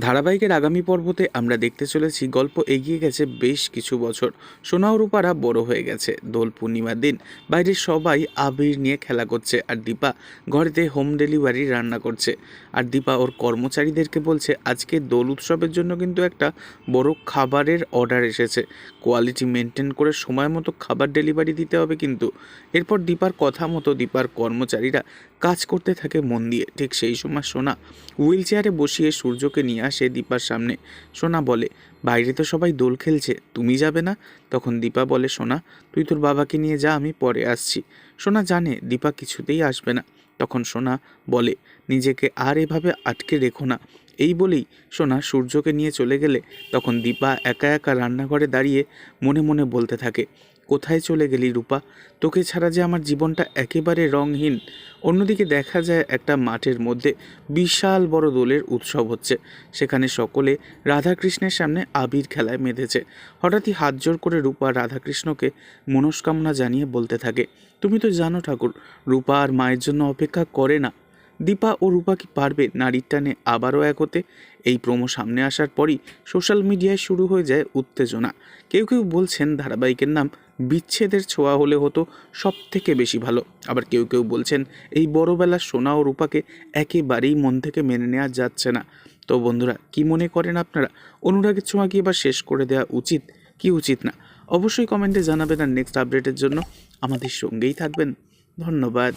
ধারাবাহিকের আগামী পর্বতে আমরা দেখতে চলেছি গল্প এগিয়ে গেছে বেশ কিছু বছর। সোনা রূপারা বড় হয়ে গেছে। দোল পূর্ণিমার দিন বাইরের সবাই আবির নিয়ে খেলা করছে আর দীপা ঘরেতে হোম ডেলিভারি রান্না করছে। আর দীপা ওর কর্মচারীদেরকে বলছে, আজকে দোল উৎসবের জন্য কিন্তু একটা বড় খাবারের অর্ডার এসেছে। কোয়ালিটি মেনটেন করে সময় মতো খাবার ডেলিভারি দিতে হবে কিন্তু। এরপর দীপার কথা মতো দীপার কর্মচারীরা কাজ করতে থাকে মন দিয়ে। ঠিক সেই সময় সোনা হুইল চেয়ারে বসিয়ে সূর্যকে নিয়ে আসে দীপার সামনে। সোনা বলে, বাইরে তো সবাই দোল খেলছে, তুমি যাবে না? তখন দীপা বলে, সোনা, তুই তোর বাবাকে নিয়ে যা, আমি পরে আসছি। সোনা জানে দীপা কিছুতেই আসবে না। তখন সোনা বলে, নিজেকে আর এভাবে আটকে রেখো না। এই বলেই সোনা সূর্যকে নিয়ে চলে গেলে তখন দীপা একা একা রান্নাঘরে দাঁড়িয়ে মনে মনে বলতে থাকে, কোথায় চলে গেলি রূপা? তোকে ছাড়া যে আমার জীবনটা একেবারে রংহীন অন্যদিকে দেখা যায় একটা মাঠের মধ্যে বিশাল বড় দোলের উৎসব হচ্ছে। সেখানে সকলে রাধাকৃষ্ণের সামনে আবির খেলায় মেতেছে। হঠাৎই হাত জোর করে রূপা রাধাকৃষ্ণকে মনস্কামনা জানিয়ে বলতে থাকে, তুমি তো জানো ঠাকুর, রূপা আর মায়ের জন্য অপেক্ষা করে না। দীপা ও রূপা কি পারবে নারীর টানে আবারও এক হতে এই প্রোমো সামনে আসার পরই সোশ্যাল মিডিয়ায় শুরু হয়ে যায় উত্তেজনা। কেউ কেউ বলছেন ধারাবাহিকের নাম বিচ্ছেদের ছোঁয়া হলে হতো সব থেকে বেশি ভালো। আবার কেউ কেউ বলছেন এই বড়বেলার সোনা ও রূপাকে একেবারেই মন থেকে মেনে নেওয়া যাচ্ছে না। তো বন্ধুরা, কি মনে করেন আপনারা? অনুরাগের ছোঁয়া কি এবার শেষ করে দেওয়া উচিত, কি উচিত না? অবশ্যই কমেন্টে জানাবেন আর নেক্সট আপডেটের জন্য আমাদের সঙ্গেই থাকবেন। ধন্যবাদ।